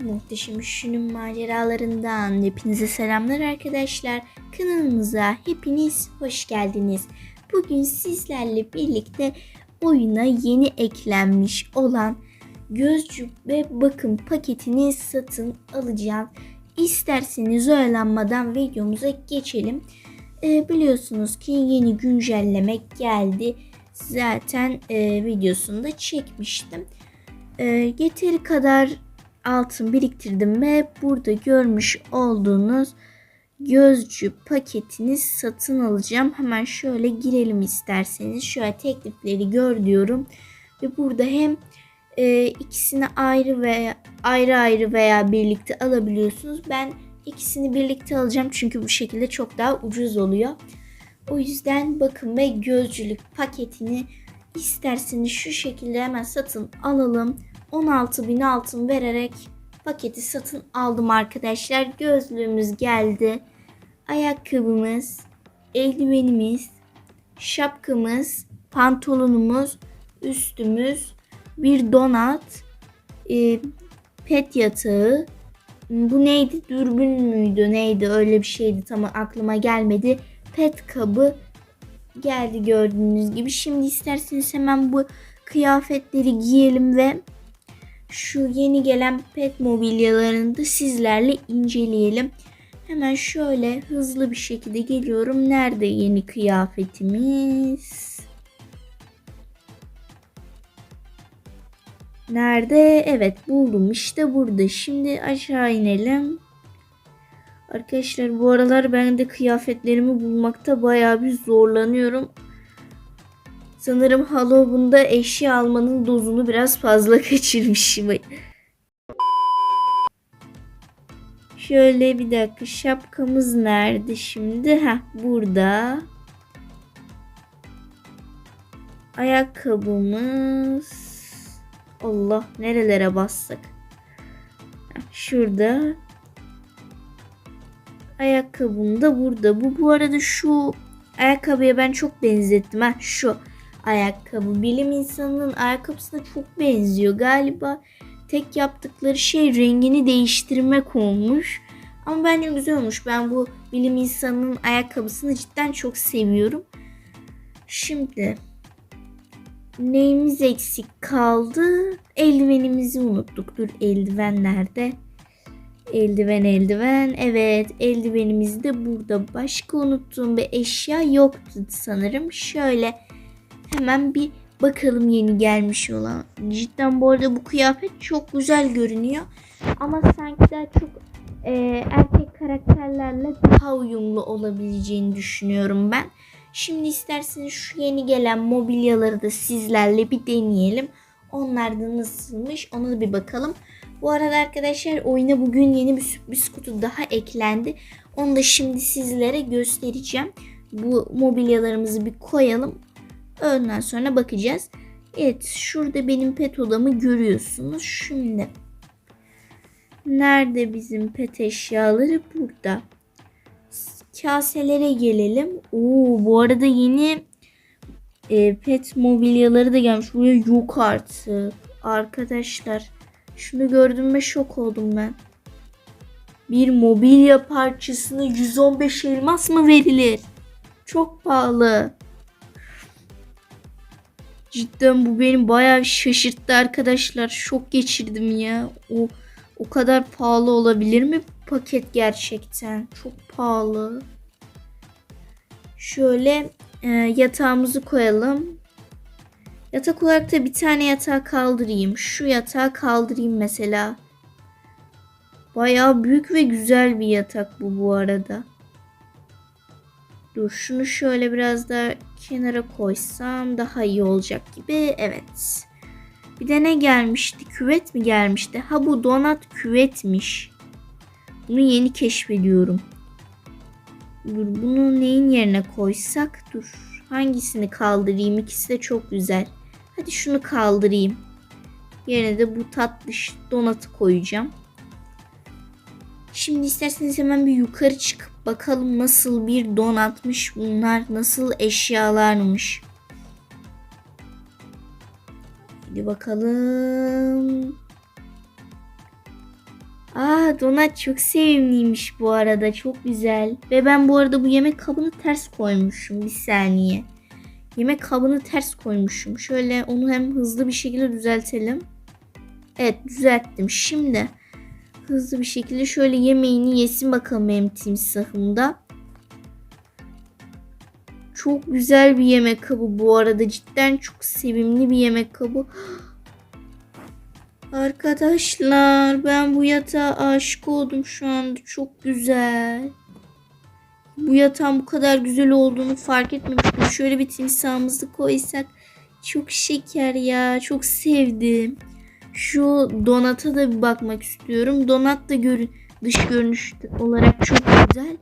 Muhteşem Üşünün maceralarından hepinize selamlar arkadaşlar. Kanalımıza hepiniz hoş geldiniz. Bugün sizlerle birlikte oyuna yeni eklenmiş olan gözcük ve bakım paketini satın alacağım. İsterseniz oyalanmadan videomuza geçelim. Ee, biliyorsunuz ki yeni güncelleme geldi. Zaten e, videosunu da çekmiştim. E, yeteri kadar altın biriktirdim ve burada görmüş olduğunuz gözcü paketini satın alacağım. Hemen şöyle girelim isterseniz. Şöyle teklifleri gör diyorum. Ve burada hem e, ikisini ayrı veya ayrı ayrı veya birlikte alabiliyorsunuz. Ben ikisini birlikte alacağım çünkü bu şekilde çok daha ucuz oluyor. O yüzden bakım ve gözcülük paketini isterseniz şu şekilde hemen satın alalım. 16.000 altın vererek paketi satın aldım arkadaşlar. Gözlüğümüz geldi. Ayakkabımız, eldivenimiz, şapkamız, pantolonumuz, üstümüz, bir donat, e, pet yatağı. Bu neydi? Dürbün müydü? Neydi? Öyle bir şeydi. Tam aklıma gelmedi. Pet kabı geldi gördüğünüz gibi. Şimdi isterseniz hemen bu kıyafetleri giyelim ve şu yeni gelen pet mobilyalarını da sizlerle inceleyelim. Hemen şöyle hızlı bir şekilde geliyorum. Nerede yeni kıyafetimiz? Nerede? Evet buldum. İşte burada. Şimdi aşağı inelim. Arkadaşlar bu aralar ben de kıyafetlerimi bulmakta bayağı bir zorlanıyorum. Sanırım Halloween'da eşya almanın dozunu biraz fazla kaçırmışım. Şöyle bir dakika şapkamız nerede şimdi? Ha burada. Ayakkabımız. Allah nerelere bassak. Şurada. Ayakkabım da burada. Bu bu arada şu ayakkabıya ben çok benzettim. Ha şu ayakkabı. Bilim insanının ayakkabısına çok benziyor. Galiba tek yaptıkları şey rengini değiştirmek olmuş. Ama bence güzel olmuş. Ben bu bilim insanının ayakkabısını cidden çok seviyorum. Şimdi neyimiz eksik kaldı? Eldivenimizi unuttuk. Dur eldiven nerede? Eldiven eldiven. Evet eldivenimiz de burada. Başka unuttuğum bir eşya yoktu sanırım. Şöyle hemen bir bakalım yeni gelmiş olan. Cidden bu arada bu kıyafet çok güzel görünüyor. Ama sanki daha çok e, erkek karakterlerle daha uyumlu olabileceğini düşünüyorum ben. Şimdi isterseniz şu yeni gelen mobilyaları da sizlerle bir deneyelim. Onlar da nasılmış ona da bir bakalım. Bu arada arkadaşlar oyuna bugün yeni bir sürpriz kutu daha eklendi. Onu da şimdi sizlere göstereceğim. Bu mobilyalarımızı bir koyalım. Ondan sonra bakacağız. Evet şurada benim pet odamı görüyorsunuz. Şimdi nerede bizim pet eşyaları? Burada. Kaselere gelelim. Oo bu arada yeni e, pet mobilyaları da gelmiş. Buraya yok artık. Arkadaşlar şunu gördüm ve şok oldum ben. Bir mobilya parçasına 115 elmas mı verilir? Çok pahalı. Cidden bu beni bayağı şaşırttı arkadaşlar. Şok geçirdim ya. O o kadar pahalı olabilir mi paket gerçekten? Çok pahalı. Şöyle e, yatağımızı koyalım. Yatak olarak da bir tane yatağı kaldırayım. Şu yatağı kaldırayım mesela. Bayağı büyük ve güzel bir yatak bu bu arada. Dur şunu şöyle biraz daha kenara koysam daha iyi olacak gibi. Evet. Bir de ne gelmişti? Küvet mi gelmişti? Ha bu donat küvetmiş. Bunu yeni keşfediyorum. Dur bunu neyin yerine koysak? Dur hangisini kaldırayım? İkisi de çok güzel. Hadi şunu kaldırayım. Yerine de bu tatlış donatı koyacağım. Şimdi isterseniz hemen bir yukarı çıkıp bakalım nasıl bir donatmış bunlar, nasıl eşyalarmış. Hadi bakalım. Aa donat çok sevimliymiş bu arada. Çok güzel. Ve ben bu arada bu yemek kabını ters koymuşum. Bir saniye. Yemek kabını ters koymuşum. Şöyle onu hem hızlı bir şekilde düzeltelim. Evet düzelttim. Şimdi hızlı bir şekilde şöyle yemeğini yesin bakalım benim timsahımda. Çok güzel bir yemek kabı bu arada. Cidden çok sevimli bir yemek kabı. Arkadaşlar ben bu yatağa aşık oldum şu anda. Çok güzel. Bu yatağın bu kadar güzel olduğunu fark etmemiştim. Şöyle bir timsahımızı koysak çok şeker ya. Çok sevdim. Şu donata da bir bakmak istiyorum. Donat da görün dış görünüş olarak çok güzel.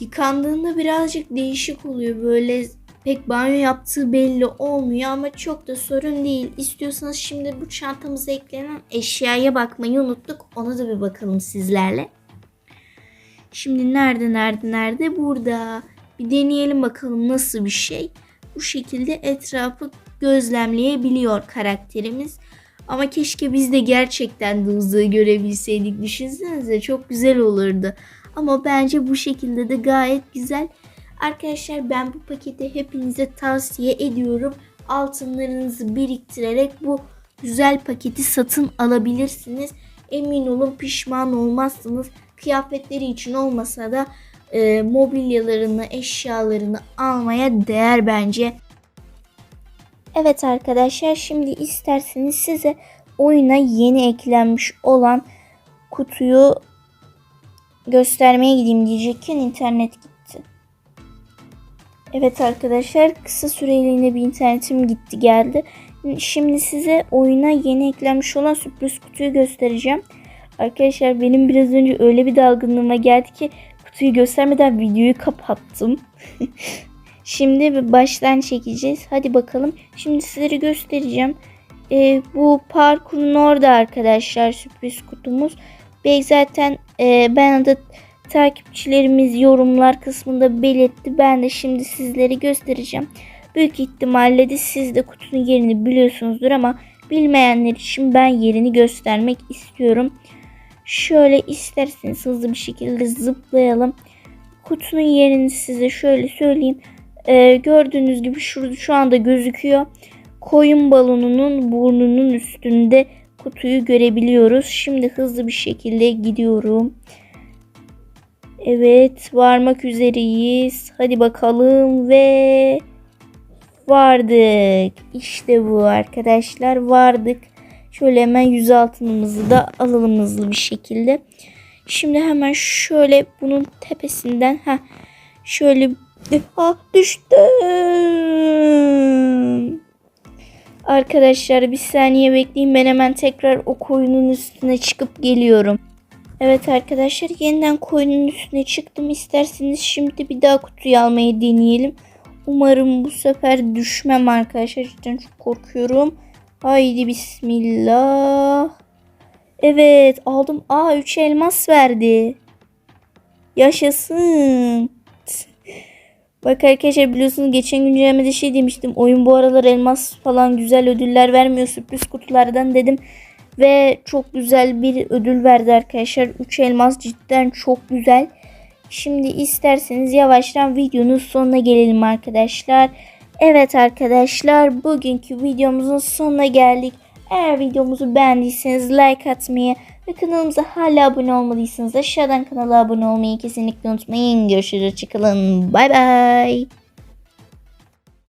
Yıkandığında birazcık değişik oluyor. Böyle pek banyo yaptığı belli olmuyor ama çok da sorun değil. İstiyorsanız şimdi bu çantamıza eklenen eşyaya bakmayı unuttuk. Ona da bir bakalım sizlerle. Şimdi nerede nerede nerede? Burada. Bir deneyelim bakalım nasıl bir şey. Bu şekilde etrafı gözlemleyebiliyor karakterimiz. Ama keşke biz de gerçekten uzayı görebilseydik. Düşünsenize çok güzel olurdu. Ama bence bu şekilde de gayet güzel. Arkadaşlar ben bu paketi hepinize tavsiye ediyorum. Altınlarınızı biriktirerek bu güzel paketi satın alabilirsiniz. Emin olun pişman olmazsınız. Kıyafetleri için olmasa da e, mobilyalarını, eşyalarını almaya değer bence. Evet arkadaşlar şimdi isterseniz size oyuna yeni eklenmiş olan kutuyu göstermeye gideyim diyecekken internet gitti. Evet arkadaşlar kısa süreliğine bir internetim gitti geldi. Şimdi size oyuna yeni eklenmiş olan sürpriz kutuyu göstereceğim. Arkadaşlar benim biraz önce öyle bir dalgınlığıma geldi ki kutuyu göstermeden videoyu kapattım. Şimdi baştan çekeceğiz. Hadi bakalım. Şimdi sizlere göstereceğim. Ee, bu parkurun orada arkadaşlar sürpriz kutumuz. Ve zaten e, ben de takipçilerimiz yorumlar kısmında belirtti. Ben de şimdi sizlere göstereceğim. Büyük ihtimalle de siz de kutunun yerini biliyorsunuzdur ama bilmeyenler için ben yerini göstermek istiyorum. Şöyle isterseniz hızlı bir şekilde zıplayalım. Kutunun yerini size şöyle söyleyeyim. Ee, gördüğünüz gibi şurada şu anda gözüküyor. Koyun balonunun burnunun üstünde kutuyu görebiliyoruz. Şimdi hızlı bir şekilde gidiyorum. Evet varmak üzereyiz. Hadi bakalım ve vardık. İşte bu arkadaşlar vardık. Şöyle hemen yüz altınımızı da alalım hızlı bir şekilde. Şimdi hemen şöyle bunun tepesinden ha şöyle ha düştüm. Arkadaşlar bir saniye bekleyin ben hemen tekrar o koyunun üstüne çıkıp geliyorum. Evet arkadaşlar yeniden koyunun üstüne çıktım. İsterseniz şimdi bir daha kutuyu almayı deneyelim. Umarım bu sefer düşmem arkadaşlar. Cidden çok korkuyorum. Haydi bismillah. Evet aldım. Aa 3 elmas verdi. Yaşasın. Bak arkadaşlar biliyorsunuz geçen güncellemede şey demiştim. Oyun bu aralar elmas falan güzel ödüller vermiyor sürpriz kutulardan dedim. Ve çok güzel bir ödül verdi arkadaşlar. 3 elmas cidden çok güzel. Şimdi isterseniz yavaştan videonun sonuna gelelim arkadaşlar. Evet arkadaşlar bugünkü videomuzun sonuna geldik. Eğer videomuzu beğendiyseniz like atmayı ve kanalımıza hala abone olmadıysanız aşağıdan kanala abone olmayı kesinlikle unutmayın. Görüşürüz. Çıkalım. Bay bay.